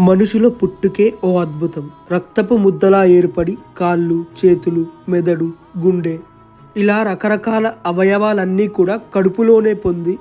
మనుషుల పుట్టుకే ఓ అద్భుతం. రక్తపు ముద్దలా ఏర్పడి కాళ్ళు చేతులు మెదడు గుండె ఇలా రకరకాల అవయవాలన్నీ కూడా కడుపులోనే పొంది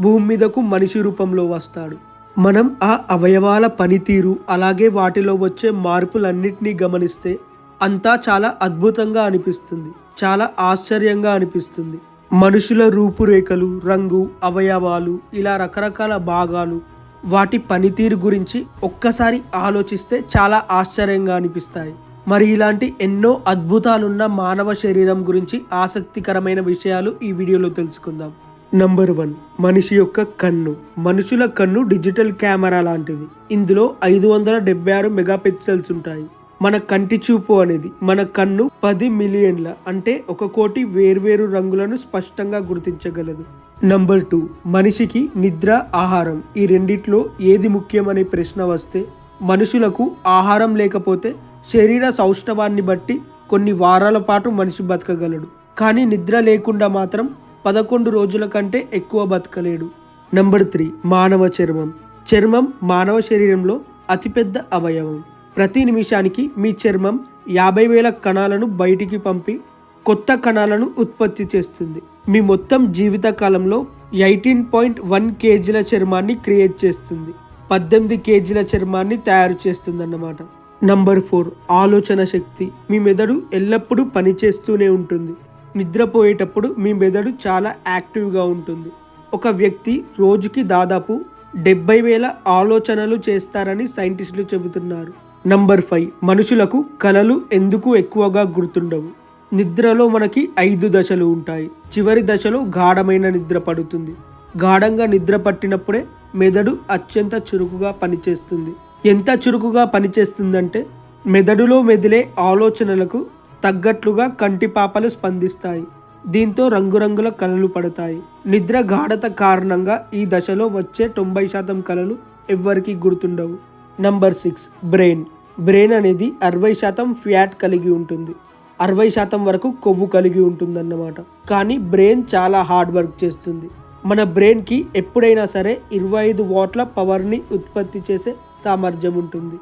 భూమి మీదకు మనిషి రూపంలో వస్తాడు. మనం ఆ అవయవాల పనితీరు అలాగే వాటిలో వచ్చే మార్పులన్నింటినీ గమనిస్తే అంతా చాలా అద్భుతంగా అనిపిస్తుంది. చాలా ఆశ్చర్యంగా అనిపిస్తుంది. మనుషుల రూపురేఖలు రంగు అవయవాలు ఇలా రకరకాల భాగాలు వాటి పనితీరు గురించి ఒక్కసారి ఆలోచిస్తే చాలా ఆశ్చర్యంగా అనిపిస్తాయి. మరి ఇలాంటి ఎన్నో అద్భుతాలున్న మానవ శరీరం గురించి ఆసక్తికరమైన విషయాలు ఈ వీడియోలో తెలుసుకుందాం. నంబర్ వన్ మనిషి యొక్క కన్ను. మనుషుల కన్ను డిజిటల్ కెమెరా లాంటిది. ఇందులో ఐదు వందల డెబ్బై ఆరు మెగాపిక్సెల్స్ ఉంటాయి. మన కంటి చూపు అనేది మన కన్ను పది మిలియన్ల అంటే ఒక కోటి వేర్వేరు రంగులను స్పష్టంగా గుర్తించగలదు. నంబర్ టూ మనిషికి నిద్ర ఆహారం ఈ రెండిట్లో ఏది ముఖ్యమనే ప్రశ్న వస్తే మనుషులకు ఆహారం లేకపోతే శరీర సౌష్ఠవాన్ని బట్టి కొన్ని వారాల పాటు మనిషి బతకగలడు. కానీ నిద్ర లేకుండా మాత్రం పదకొండు రోజుల కంటే ఎక్కువ బతకలేడు. నంబర్ త్రీ మానవ చర్మం. చర్మం మానవ శరీరంలో అతిపెద్ద అవయవం. ప్రతి నిమిషానికి మీ చర్మం యాభై వేల కణాలను బయటికి పంపి కొత్త కణాలను ఉత్పత్తి చేస్తుంది. మీ మొత్తం జీవిత కాలంలో ఎయిటీన్ పాయింట్ వన్ కేజీల చర్మాన్ని క్రియేట్ చేస్తుంది. పద్దెనిమిది కేజీల చర్మాన్ని తయారు చేస్తుంది అన్నమాట నంబర్ ఫోర్ ఆలోచన శక్తి. మీ మెదడు ఎల్లప్పుడూ పనిచేస్తూనే ఉంటుంది. నిద్రపోయేటప్పుడు మీ మెదడు చాలా యాక్టివ్గా ఉంటుంది. ఒక వ్యక్తి రోజుకి దాదాపు డెబ్బై వేల ఆలోచనలు చేస్తారని సైంటిస్టులు చెబుతున్నారు. నంబర్ ఫైవ్ మనుషులకు కళలు ఎందుకు ఎక్కువగా గుర్తుండవు? నిద్రలో మనకి ఐదు దశలు ఉంటాయి. చివరి దశలో గాఢమైన నిద్ర పడుతుంది. గాఢంగా నిద్ర పట్టినప్పుడే మెదడు అత్యంత చురుకుగా పనిచేస్తుంది. ఎంత చురుకుగా పనిచేస్తుందంటే మెదడులో మెదిలే ఆలోచనలకు తగ్గట్లుగా కంటిపాపలు స్పందిస్తాయి. దీంతో రంగురంగుల కళలు పడతాయి. నిద్ర గాఢత కారణంగా ఈ దశలో వచ్చే తొంభై శాతం కళలు ఎవ్వరికీ గుర్తుండవు. Number six brain. బ్రెయిన్ అనేది అరవై శాతం ఫ్యాట్ కలిగి ఉంటుంది. అరవై శాతం వరకు కొవ్వు కలిగి ఉంటుందన్నమాట. కానీ బ్రెయిన్ చాలా హార్డ్ వర్క్ చేస్తుంది. మన బ్రెయిన్కి ఎప్పుడైనా సరే ఇరవై ఐదు వాట్ల పవర్ని ఉత్పత్తి చేసే సామర్థ్యం ఉంటుంది.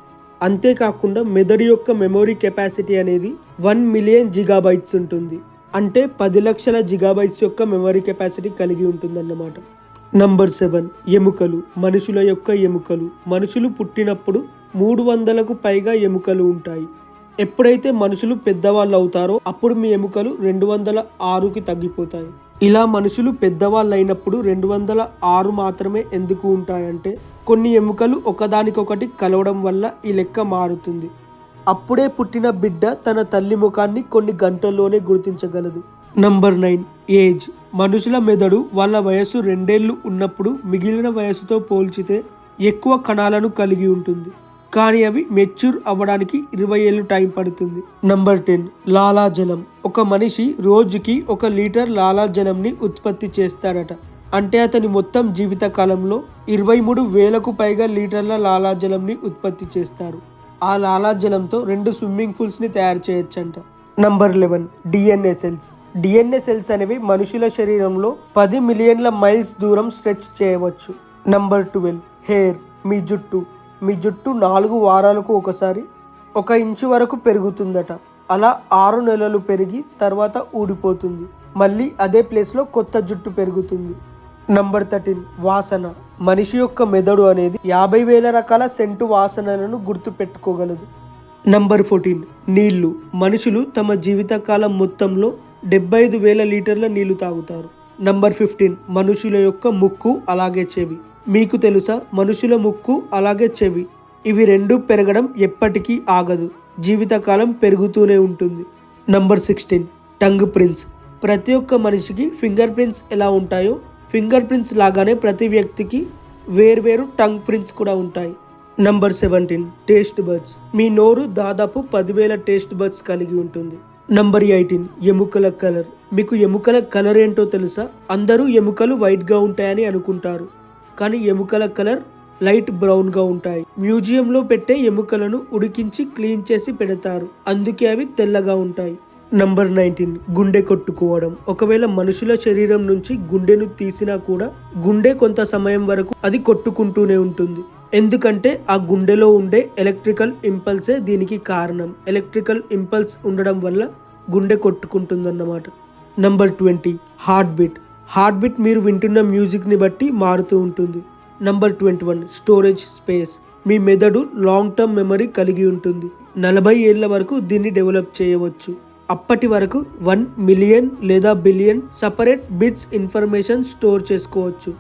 అంతేకాకుండా మెదడు యొక్క మెమొరీ కెపాసిటీ అనేది వన్ మిలియన్ జిగాబైట్స్ ఉంటుంది. అంటే పది లక్షల జిగాబైట్స్ యొక్క మెమరీ కెపాసిటీ కలిగి ఉంటుందన్నమాట. నంబర్ సెవెన్ ఎముకలు. మనుషుల యొక్క ఎముకలు. మనుషులు పుట్టినప్పుడు మూడు వందలకు పైగా ఎముకలు ఉంటాయి. ఎప్పుడైతే మనుషులు పెద్దవాళ్ళు అవుతారో అప్పుడు మీ ఎముకలు రెండు వందల ఆరుకి తగ్గిపోతాయి. ఇలా మనుషులు పెద్దవాళ్ళు అయినప్పుడు రెండు వందల ఆరు మాత్రమే ఎందుకు ఉంటాయంటే కొన్ని ఎముకలు ఒకదానికొకటి కలవడం వల్ల ఈ లెక్క మారుతుంది. అప్పుడే పుట్టిన బిడ్డ తన తల్లి ముఖాన్ని కొన్ని గంటల్లోనే గుర్తించగలదు. Number nine age. మనుషుల మెదడు వాళ్ళ వయసు రెండేళ్ళు ఉన్నప్పుడు మిగిలిన వయసుతో పోల్చితే ఎక్కువ కణాలను కలిగి ఉంటుంది. కానీ అవి మెచ్యూర్ అవ్వడానికి ఇరవై ఏళ్ళు టైం పడుతుంది. నంబర్ టెన్ లాలాజలం ఒక మనిషి రోజుకి ఒక లీటర్ లాలాజలంని ఉత్పత్తి చేస్తాడట అంటే అతని మొత్తం జీవిత కాలంలో ఇరవై మూడు వేలకు పైగా లీటర్ల లాలాజలంని ఉత్పత్తి చేస్తారు. ఆ లాలాజలంతో రెండు స్విమ్మింగ్ పూల్స్ని తయారు చేయొచ్చంట. Number eleven DNA cells DNA cells అనేవి మనుషుల శరీరంలో పది మిలియన్ల మైల్స్ దూరం స్ట్రెచ్ చేయవచ్చు. నంబర్ ట్వెల్వ్ హెయిర్ మీ జుట్టు. మీ జుట్టు నాలుగు వారాలకు ఒకసారి ఒక ఇంచు వరకు పెరుగుతుందట. అలా ఆరు నెలలు పెరిగి తర్వాత ఊడిపోతుంది. మళ్ళీ అదే ప్లేస్లో కొత్త జుట్టు పెరుగుతుంది. నంబర్ థర్టీన్ వాసన. మనిషి యొక్క మెదడు అనేది యాభై వేల రకాల సెంటు వాసనలను గుర్తు పెట్టుకోగలదు నంబర్ ఫోర్టీన్ నీళ్ళు. మనుషులు తమ జీవితకాలం మొత్తంలో డెబ్బై ఐదు వేల లీటర్ల నీళ్ళు తాగుతారు. నంబర్ ఫిఫ్టీన్ మనుషుల యొక్క ముక్కు అలాగే చెవి. మీకు తెలుసా మనుషుల ముక్కు అలాగే చెవి. ఇవి రెండు పెరగడం ఎప్పటికీ ఆగదు. జీవితకాలం పెరుగుతూనే ఉంటుంది. నంబర్ సిక్స్టీన్ టంగ్ ప్రింట్స్ ప్రతి ఒక్క మనిషికి ఫింగర్ ప్రింట్స్ ఎలా ఉంటాయో ఫింగర్ ప్రింట్స్ లాగానే ప్రతి వ్యక్తికి వేర్వేరు టంగ్ ప్రింట్స్ కూడా ఉంటాయి. నంబర్ సెవెంటీన్ టేస్ట్ బర్డ్స్ మీ నోరు దాదాపు పదివేల టేస్ట్ బర్డ్స్ కలిగి ఉంటుంది. నంబర్ ఎయిటీన్ ఎముకల కలర్ మీకు ఎముకల కలర్ ఏంటో తెలుసా? అందరూ ఎముకలు వైట్గా ఉంటాయని అనుకుంటారు. కానీ ఎముకల కలర్ లైట్ బ్రౌన్గా ఉంటాయి. మ్యూజియంలో పెట్టే ఎముకలను ఉడికించి క్లీన్ చేసి పెడతారు. అందుకే అవి తెల్లగా ఉంటాయి. Number nineteen. గుండె కొట్టుకోవడం. ఒకవేళ మనుషుల శరీరం నుంచి గుండెను తీసినా కూడా గుండె కొంత సమయం వరకు అది కొట్టుకుంటూనే ఉంటుంది. ఎందుకంటే ఆ గుండెలో ఉండే ఎలక్ట్రికల్ ఇంపల్సే దీనికి కారణం. ఎలక్ట్రికల్ ఇంపల్స్ ఉండడం వల్ల గుండె కొట్టుకుంటుందన్నమాట. Number twenty. Heart beat. Heart beat మీరు వింటున్న మ్యూజిక్ని బట్టి మారుతూ ఉంటుంది. Number twenty one storage space. మీ మెదడు లాంగ్ టర్మ్ మెమరీ కలిగి ఉంటుంది. నలభై ఏళ్ళ వరకు దీన్ని డెవలప్ చేయవచ్చు. అప్పటి వరకు వన్ మిలియన్ లేదా billion separate bits information store చేసుకోవచ్చు.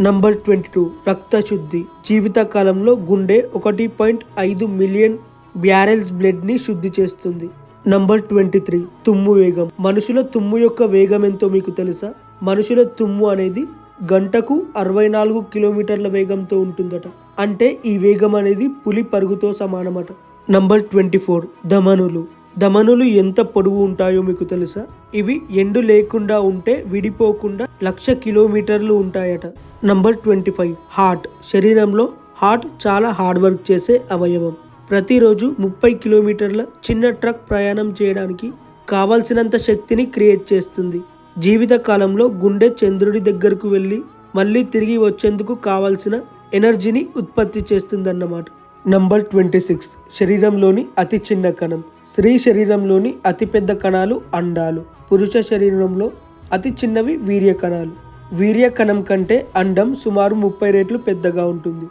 నంబర్ ట్వంటీ టూ రక్త శుద్ధి జీవితకాలంలో గుండె ఒకటి పాయింట్ ఐదు మిలియన్ బ్యారెల్స్ బ్లడ్ని శుద్ధి చేస్తుంది. నంబర్ ట్వంటీ త్రీ తుమ్ము వేగం. మనుషుల తుమ్ము యొక్క వేగం ఎంతో మీకు తెలుసా? మనుషుల తుమ్ము అనేది గంటకు అరవై నాలుగు కిలోమీటర్ల వేగంతో ఉంటుందట. అంటే ఈ వేగం అనేది పులి పరుగుతో సమానమట. నంబర్ ట్వంటీ ఫోర్ ధమనులు ధమనులు ఎంత పొడవు ఉంటాయో మీకు తెలుసా? ఇవి ఎండు లేకుండా ఉంటే విడిపోకుండా లక్ష కిలోమీటర్లు ఉంటాయట. Number twenty five heart. శరీరంలో హార్ట్ చాలా హార్డ్ వర్క్ చేసే అవయవం. ప్రతిరోజు ముప్పై కిలోమీటర్ల చిన్న ట్రక్ ప్రయాణం చేయడానికి కావాల్సినంత శక్తిని క్రియేట్ చేస్తుంది. జీవిత కాలంలో గుండె చంద్రుడి దగ్గరకు వెళ్ళి మళ్ళీ తిరిగి వచ్చేందుకు కావాల్సిన ఎనర్జీని ఉత్పత్తి చేస్తుందన్నమాట. నంబర్ ట్వంటీ సిక్స్ శరీరంలోని అతి చిన్న కణం. స్త్రీ శరీరంలోని అతిపెద్ద కణాలు అండాలు. పురుష శరీరంలో అతి చిన్నవి వీర్య కణాలు. వీర్య కణం కంటే అండం సుమారు ముప్పై రెట్లు పెద్దగా ఉంటుంది.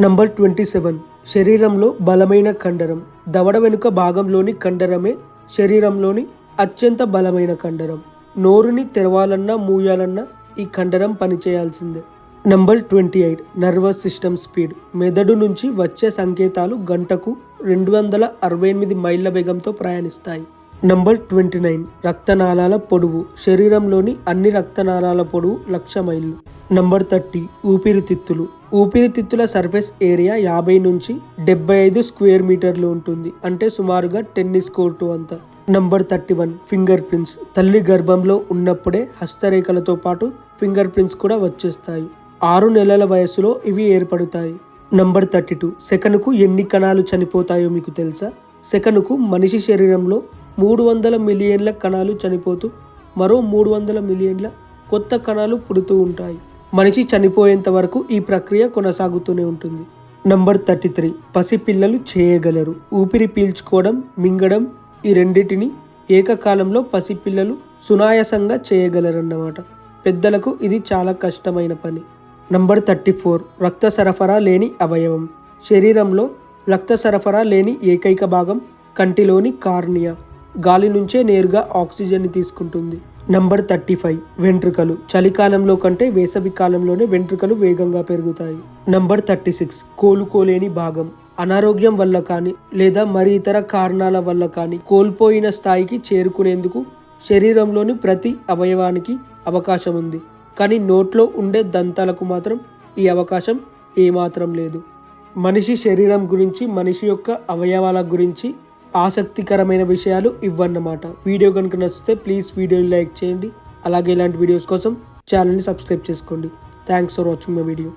నంబర్ ట్వంటీ సెవెన్ శరీరంలో బలమైన కండరం. దవడ వెనుక భాగంలోని కండరమే శరీరంలోని అత్యంత బలమైన కండరం. నోరుని తెరవాలన్నా మూయాలన్నా ఈ కండరం పనిచేయాల్సిందే. Number twenty eight nervous system speed. మెదడు నుంచి వచ్చే సంకేతాలు గంటకు రెండు వందల అరవై ఎనిమిది మైళ్ళ వేగంతో ప్రయాణిస్తాయి. నంబర్ ట్వంటీ నైన్ రక్తనాళాల పొడవు. శరీరంలోని అన్ని రక్తనాళాల పొడవు లక్ష మైళ్ళు. నంబర్ థర్టీ ఊపిరితిత్తులు ఊపిరితిత్తుల సర్ఫేస్ ఏరియా యాభై నుంచి డెబ్బై ఐదు స్క్వేర్ మీటర్లు ఉంటుంది. అంటే సుమారుగా టెన్నిస్ కోర్టు అంత. Number thirty one finger prints. తల్లి గర్భంలో ఉన్నప్పుడే హస్తరేఖలతో పాటు ఫింగర్ ప్రింట్స్ కూడా వచ్చేస్తాయి. ఆరు నెలల వయసులో ఇవి ఏర్పడతాయి. నంబర్ థర్టీ టూ సెకనుకు ఎన్ని కణాలు చనిపోతాయో మీకు తెలుసా? సెకనుకు మనిషి శరీరంలో మూడు వందల మిలియన్ల కణాలు చనిపోతూ మరో మూడు వందల మిలియన్ల కొత్త కణాలు పుడుతూ ఉంటాయి. మనిషి చనిపోయేంత వరకు ఈ ప్రక్రియ కొనసాగుతూనే ఉంటుంది. నంబర్ థర్టీ త్రీ పసిపిల్లలు చేయగలరు. ఊపిరి పీల్చుకోవడం మింగడం ఈ రెండింటిని ఏకకాలంలో పసిపిల్లలు సునాయాసంగా చేయగలరన్నమాట. పెద్దలకు ఇది చాలా కష్టమైన పని. Number thirty four. రక్త సరఫరా లేని అవయవం. శరీరంలో రక్త సరఫరా లేని ఏకైక భాగం కంటిలోని కార్నియా. గాలి నుంచే నేరుగా ఆక్సిజన్ని తీసుకుంటుంది. Number thirty five. వెంట్రుకలు. చలికాలంలో కంటే వేసవి కాలంలోనే వెంట్రుకలు వేగంగా పెరుగుతాయి. Number thirty six. కోలుకోలేని భాగం. అనారోగ్యం వల్ల కానీ లేదా మరి ఇతర కారణాల వల్ల కానీ కోల్పోయిన స్థాయికి చేరుకునేందుకు శరీరంలోని ప్రతి అవయవానికి అవకాశం ఉంది కానీ నోట్లో ఉండే దంతాలకు మాత్రం ఈ అవకాశం ఏమాత్రం లేదు. మనిషి శరీరం గురించి మనిషి యొక్క అవయవాల గురించి ఆసక్తికరమైన విషయాలు ఇవ్వన్నమాట. వీడియో కనుక నచ్చితే ప్లీజ్ వీడియోని లైక్ చేయండి. అలాగే ఇలాంటి వీడియోస్ కోసం ఛానల్ని సబ్స్క్రైబ్ చేసుకోండి. Thanks for watching my video.